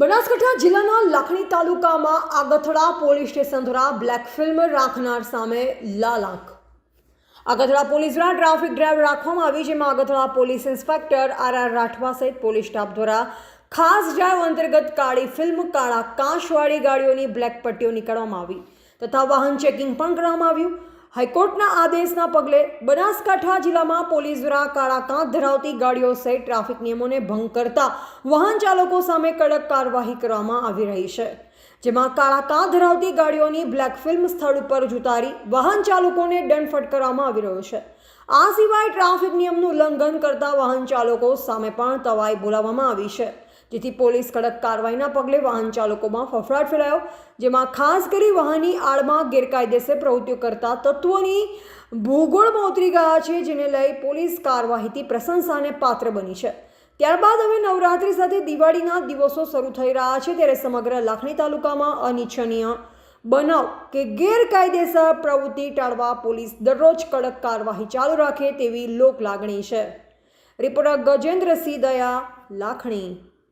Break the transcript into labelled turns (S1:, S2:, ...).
S1: બનાસકાંઠા જિલ્લાના લાખણી તાલુકામાં આગથડા police station દ્વારા બ્લેક ફિલ્મ રાખનાર સામે લાલ આંખ આગથડા પોલીસ દ્વારા ટ્રાફિક ડ્રાઈવ રાખવામાં આવી, જેમાં Agathada police inspector R R Rathwa સહિત પોલીસ સ્ટાફ દ્વારા ખાસ ડ્રાઈવ અંતર્ગત કાળી ફિલ્મ, કાળા કાંશવાળી ગાડીઓની બ્લેક પટ્ટીઓ નીકળવામાં આવી, તથા વાહન ચેકિંગ પણ કરવામાં આવ્યું. હાઈકોર્ટના આદેશના પગલે બનાસકાંઠા જિલ્લામાં પોલીસ દ્વારા કાળા કાંત ધરાવતી ગાડીઓ સહિત ટ્રાફિક નિયમોને ભંગ કરતા વાહન ચાલકો સામે કડક કાર્યવાહી કરવામાં આવી રહી છે. જેમાં કાળા કાંત ધરાવતી ગાડીઓની બ્લેક ફિલ્મ સ્થળ ઉપર જુતારી વાહન ચાલકોને દંડ ફટકારવામાં આવી રહ્યો છે. આ સિવાય ટ્રાફિક નિયમનું ઉલ્લંઘન કરતા વાહન ચાલકો સામે પણ તવાઈ બોલાવવામાં આવી છે. જેથી પોલીસ કડક કાર્યવાહીના પગલે વાહન ચાલકોમાં ફફડાટ ફેલાયો, જેમાં ખાસ કરી વાહનની આડમાં ગેરકાયદેસર પ્રવૃત્તિઓ કરતા તત્વોની ભૂગોળમાં ઉતરી ગયા છે, જેને લઈ પોલીસ કાર્યવાહીથી પ્રશંસાને પાત્ર બની છે. ત્યારબાદ હવે નવરાત્રી સાથે દિવાળીના દિવસો શરૂ થઈ રહ્યા છે, ત્યારે સમગ્ર લાખણી તાલુકામાં અનિચ્છનીય બનાવ કે ગેરકાયદેસર પ્રવૃત્તિ ટાળવા પોલીસ દરરોજ કડક કાર્યવાહી ચાલુ રાખે તેવી લોક લાગણી છે. રિપોર્ટર ગજેન્દ્રસિંહ દયા, લાખણી.